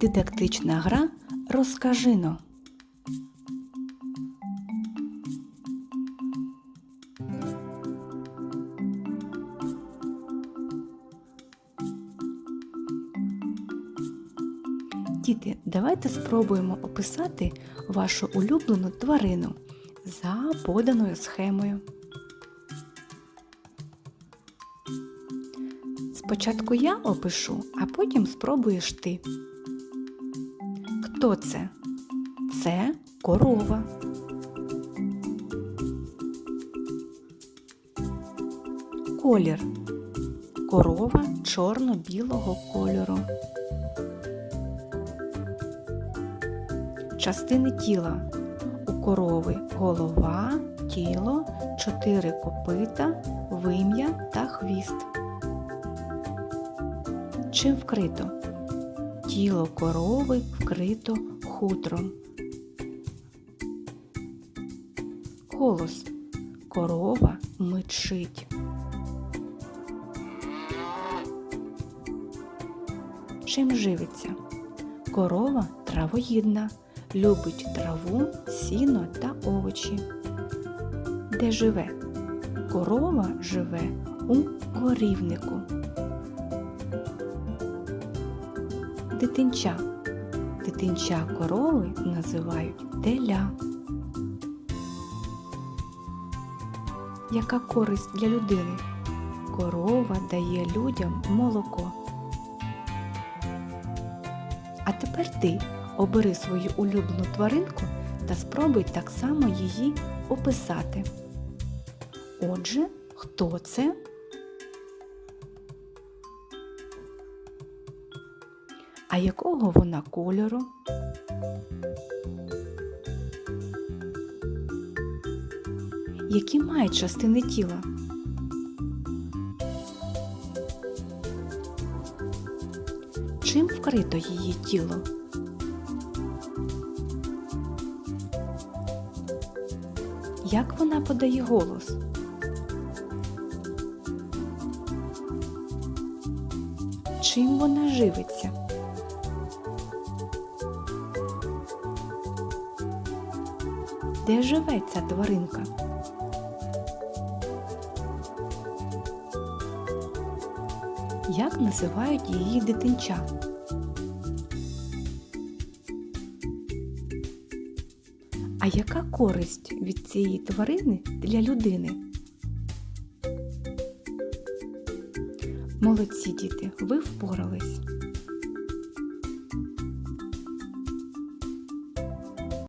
Дидактична гра Розкажино. Діти, давайте спробуємо описати вашу улюблену тварину за поданою схемою. Спочатку я опишу, а потім спробуєш ти. Хто це? Це корова. Колір. Корова чорно-білого кольору. Частини тіла. У корови голова, тіло, чотири копита, вим'я та хвіст. Чим вкрито? Тіло корови вкрито хутром. Голос. Корова мичить. Чим живиться? Корова травоїдна, любить траву, сіно та овочі. Де живе? Корова живе у корівнику. Дитинча. Дитинча корови називають теля. Яка користь для людини? Корова дає людям молоко. А тепер ти обери свою улюблену тваринку та спробуй так само її описати. Отже, хто це? А якого вона кольору? Які має частини тіла? Чим вкрито її тіло? Як вона подає голос? Чим вона живиться? Де живе ця тваринка? Як називають її дитинча? А яка користь від цієї тварини для людини? Молодці діти, ви впорались.